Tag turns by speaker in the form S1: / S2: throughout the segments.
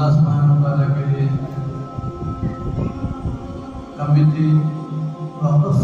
S1: अल्लाह सुबहान के लिए कमिटी वापस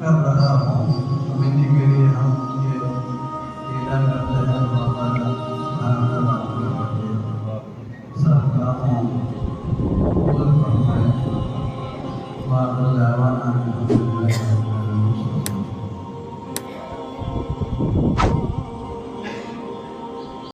S1: कर रहा हूँ। कमिटी के लिए हम ये ऐलान करते हैं माता